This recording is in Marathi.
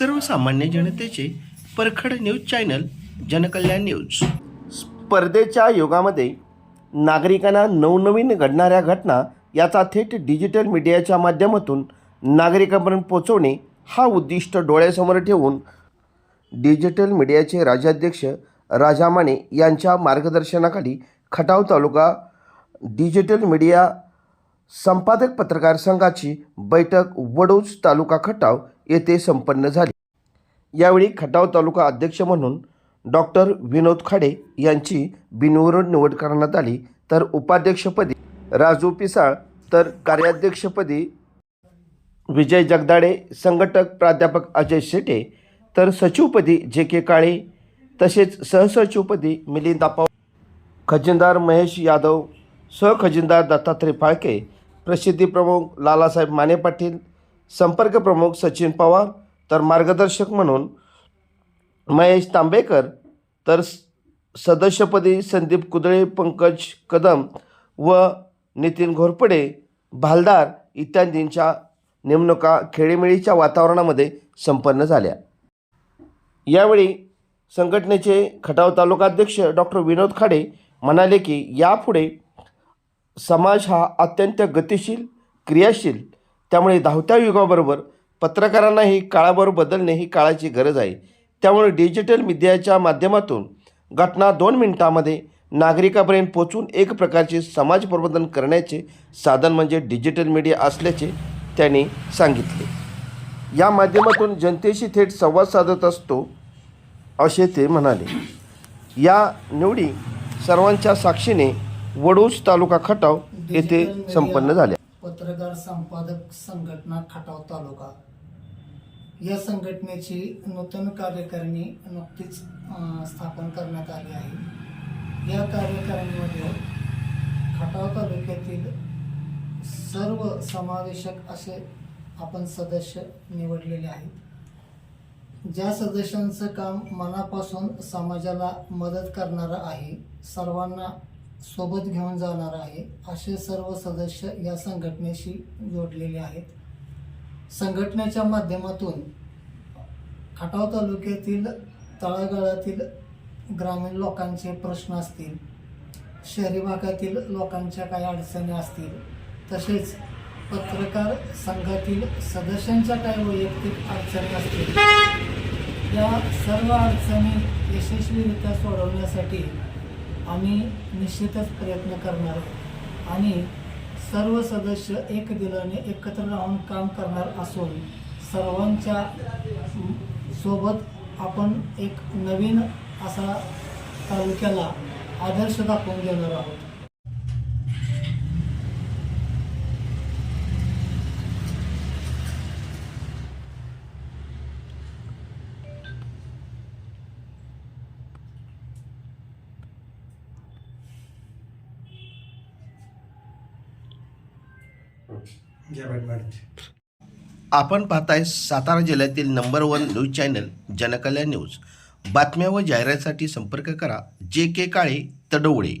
सर्वसामान्य जनतेचे परखड न्यूज चॅनल जनकल्याण न्यूज. स्पर्धेच्या युगामध्ये नागरिकांना नवनवीन घडणाऱ्या घटना याचा थेट डिजिटल मीडियाच्या माध्यमातून नागरिकांपर्यंत पोचवणे हा उद्दिष्ट डोळ्यासमोर ठेवून डिजिटल मीडियाचे राज्याध्यक्ष राजा माने यांच्या मार्गदर्शनाखाली खटाव तालुका डिजिटल मीडिया संपादक पत्रकार संघाची बैठक वडोज तालुका खटाव येथे संपन्न झाली. यावेळी खटाव तालुका अध्यक्ष म्हणून डॉक्टर विनोद खाडे यांची बिनविरोध निवड करण्यात आली. तर उपाध्यक्षपदी राजू पिसाळ तर कार्याध्यक्षपदी विजय जगदाडे संघटक प्राध्यापक अजय शेटे तर सचिवपदी जे के काळे तसेच सहसचिवपदी मिलिंद पाव खजिनदार महेश यादव सहखजिनदार दत्तात्रय फाळके प्रसिद्धी प्रमुख लालासाहेब माने पाटील संपर्क प्रमुख सचिन पवार तर मार्गदर्शक म्हणून महेश तांबेकर तर स- सदस्यपदी संदीप कुदळे पंकज कदम व नितीन घोरपडे भालदार इत्यादींच्या नेमणुका खेळीमेळीच्या वातावरणामध्ये संपन्न झाल्या. यावेळी संघटनेचे खटाव तालुकाध्यक्ष डॉक्टर विनोद खाडे म्हणाले की यापुढे समाज हा अत्यंत गतिशील क्रियाशील त्यामुळे धावत्या युगाबरोबर पत्रकारांनाही काळाबरोबर बदलणे ही काळाची गरज आहे. त्यामुळे डिजिटल मीडियाच्या माध्यमातून घटना दोन मिनिटांमध्ये नागरिकापर्यंत पोचून एक प्रकारचे समाज प्रबोधन करण्याचे साधन म्हणजे डिजिटल मीडिया असल्याचे त्यांनी सांगितले. या माध्यमातून जनतेशी थेट संवाद साधत असतो असे ते म्हणाले. या निवडी सर्वांच्या साक्षीने वडूज तालुका खटाव येथे संपन्न झाल्या. पत्रकार संपादक संघटना खटाव तालुका. या संघटनेची नूतन कार्यकारिणी नुकतीच स्थापन करण्यात आली आहे. या कार्यकारिणीमध्ये खटाव तालुक्यातील सर्व समावेशक असे आपण सदस्य निवडलेले आहेत. ज्या सदस्यांचं काम मनापासून समाजाला मदत करणारं आहे सर्वांना सोबत घेऊन जाणार आहे. असे सर्व सदस्य या संघटनेशी जोडलेले आहेत. संघटनेच्या माध्यमातून खटाव तालुक्यातील तळागाळातील ग्रामीण लोकांचे प्रश्न असतील शहरी भागातील लोकांच्या काही अडचणी असतील तसेच पत्रकार संघातील सदस्यांच्या काही वैयक्तिक अडचणी असतील या सर्व अडचणी यशस्वीरित्या सोडवण्यासाठी आम्ही निश्चितच प्रयत्न करणार आणि सर्व सदस्य एक दिलाने एकत्र राहून काम करणार असून सर्वांच्या सोबत आपण एक नवीन असा तालुक्याला आदर्श दाखवून देणार आहोत. आपण पाहताय सातारा जिल्ह्यातील number one news channel Jankalyan news. बातम्या व जाहिरातीसाठी संपर्क करा जे के काळे तडवळे